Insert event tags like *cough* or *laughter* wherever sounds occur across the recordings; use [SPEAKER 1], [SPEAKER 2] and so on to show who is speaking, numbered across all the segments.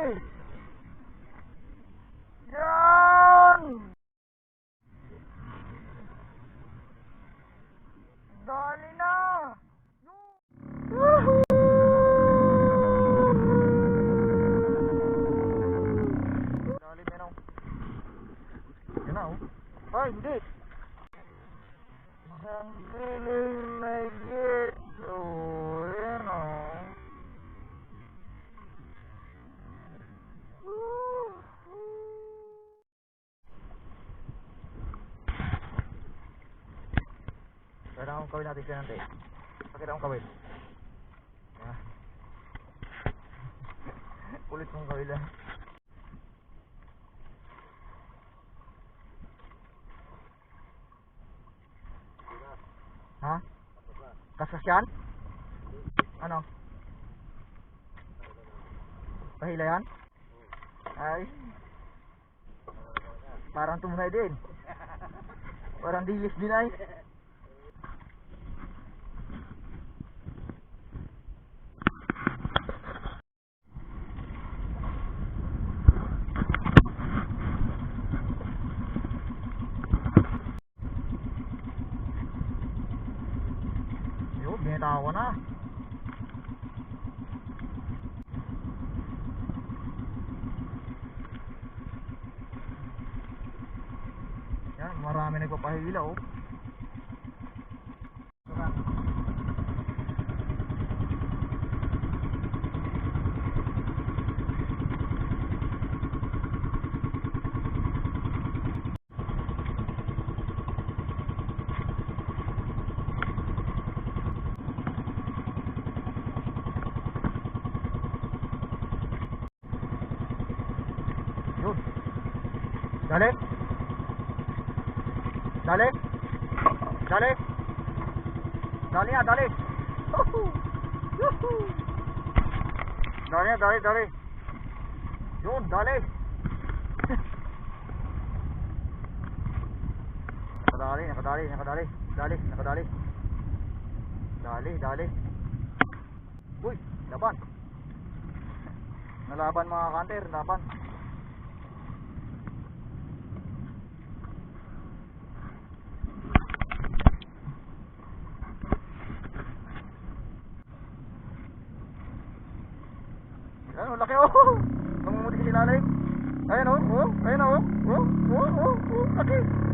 [SPEAKER 1] Yan! Kong kawin natin siya nante. Pakita kong kawin. Ah. *laughs* Kulit mong kawin lang. Ha? Kasasyan? Ano? Pahila yan? Ay. Parang tumunay din. Parang dilis din ay. Yun, binitawa ko na. Yan, marami nagpapahila oh. Yun. Dali. Dali. Dali. Dali nga, dali. Dali nga, dali, dali. Yun, dali. nakadali, nakadali, nakadali. Dali, nakadali. Dali, dali. Uy, laban. Nalaban mga kanter, laban. Ano, laki oh. Namumuti ka silalim. Ayan oh, oh, ayan oh, oh, oh, oh, oh, laki.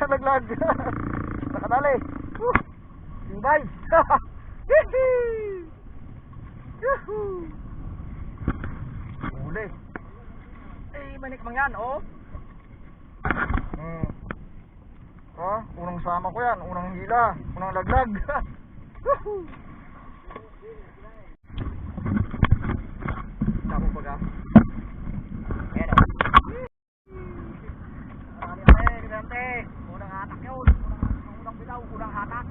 [SPEAKER 1] Unang karya na laglag. *laughs* Nakadali. Woo! Simbay. Hihi! Yuhuu! Huli. Eh, manik mang yan, oh. Hmm. Oh, unang sama ko yan, unang hila, unang laglag. *laughs* Woohoo! Tama ba ka? Ayan o. Marami ate, gigante. Unang hatak yun. Unang, unang bilaw, unang hatak.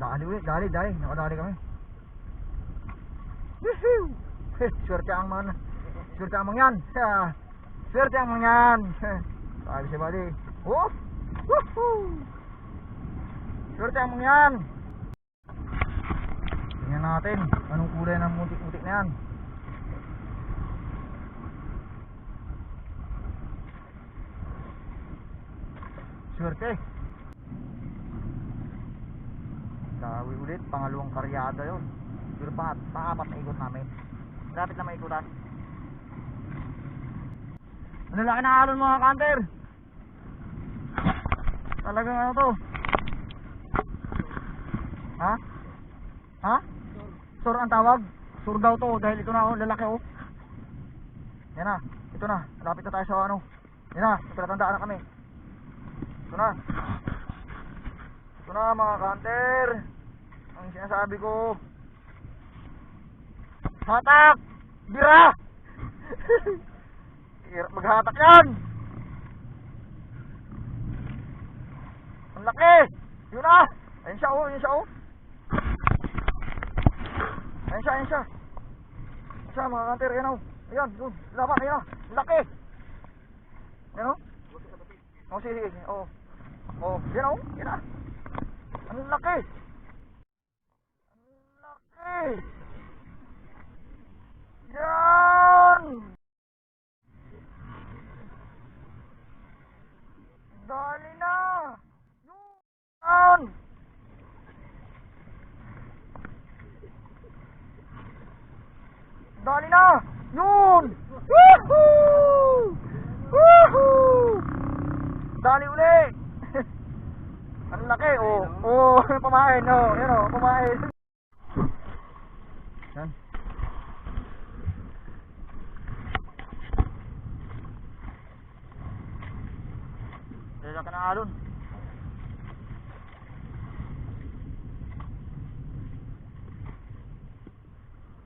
[SPEAKER 1] Dali ulit, dali, dali. Nakadali kami. Woohoo! Eh, swerte ang mga swerte ang mga yan. Ah, Swerte ang mga yan. Sabi si Buddy. Woof! Swerte ang mga yan. Tingnan natin anong kulay ng mutik-mutik na yan. Swerte. Sabi ulit, pangalawang karyada yun. Pero pa, pangapat na ikot namin. Lapit na maikutan. Ano laki na alon mga kanter? Talagang ano to? Ha? Ha? Sur ang tawag? Sur daw to dahil ito na oh, lalaki oh. Yan na. Ito na. Lapit na tayo sa ano. Yan na. Palatandaan na kami. Ito na. Ito na mga kanter. Ang sinasabi ko. Hatak! Bira! *laughs* Hirap maghatak yan! Ang laki! Yun na! Ayun siya oh, ayun siya oh. Ayun siya, ayun siya. Ayun siya mga kanter, yan oh. Ayan, yun. Laban, ayan. Ang laki! Yan oh. Oh, sige, sige. Oh. Oh, yan oh. Yan na. Ang laki! Ang laki! Yan! Dali na! Yan! Dali na! Yun! Woohoo! Woohoo! Dali uli! *laughs* Ang laki, oh. Oh, *laughs* pamain, oh. Yan, oh, pamain. Yan. Dala ka ng alon.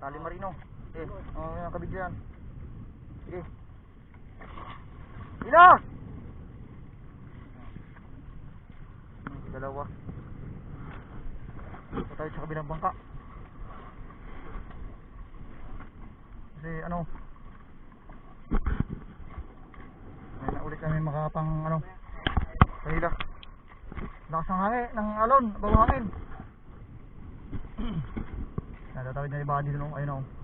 [SPEAKER 1] Tali marino. Eh, oh, yan, kabidyo yan. Sige. Ila! Hmm, Dalawa. Ito tayo sa kabilang bangka. Kasi ano, may naulit kami makapang ano, kahila. Lakas ng hangin, ng alon, bagong hangin. *clears throat* Natatawid na body dun, oh. ayun oh.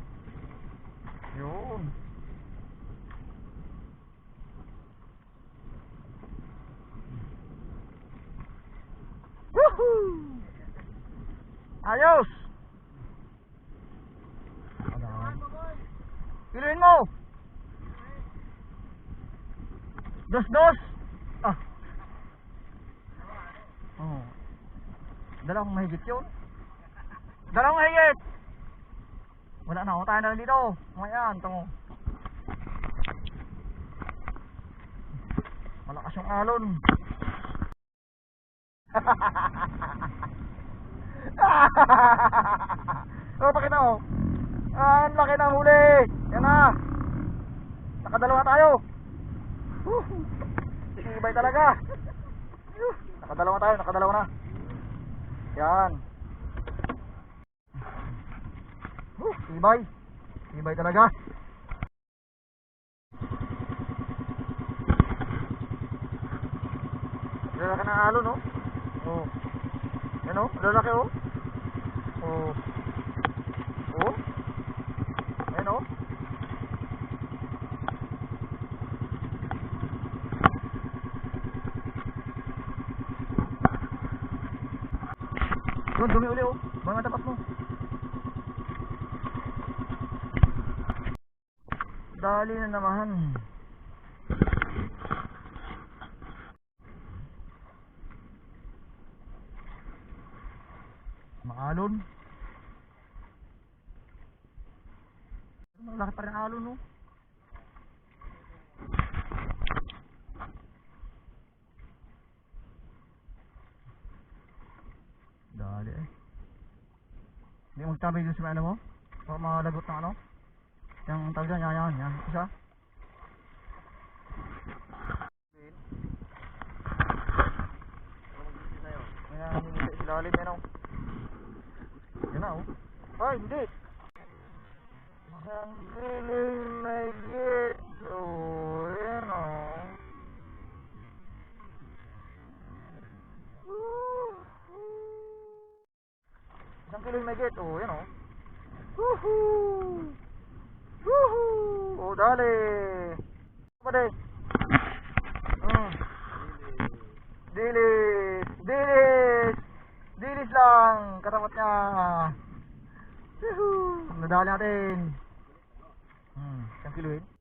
[SPEAKER 1] Yun. Woohoo! Ayos! Piluin mo! Dos, dos! Ah! Oh. Dalawang mahigit yun. Dalawang mahigit! Wala na, tayo na dito. Ngayon, mo. Malakas yung alon. *laughs* oh, pakita mo. Ah, ang laki ng huli. Yan na. Nakadalawa tayo. Woo. Ibay talaga. Nakadalawa tayo, nakadalawa na. Yan. Woo, ibay. Ibay talaga. Lalaki ng alon, no? Yan, oh. Lalaki, oh. Oh. Oh. Yan, oh. Yun, dumi uli, oh. Mga tapat mo. Dali na naman. Maalon. Malaki pa rin alon, no? Dali eh. Hindi mo magtabi dun sa ano mo? Baka malagot ng ano? Yung tawag dyan, yan, yan, yan. Isa. Ayan, hindi sa ilalim yan, oh. Yan na, oh. Ay, hindi. Ang feeling na get. Oh, yan, oh. Isang kilo yung may get. Oh, yan, oh. Woohoo! Woohoo! Oh, dali! Apa deh? Hmm. Dilis! Dilis! Dilis lang! Katapat niya! Woohoo! Nadali natin! Hmm, isang kilo yun.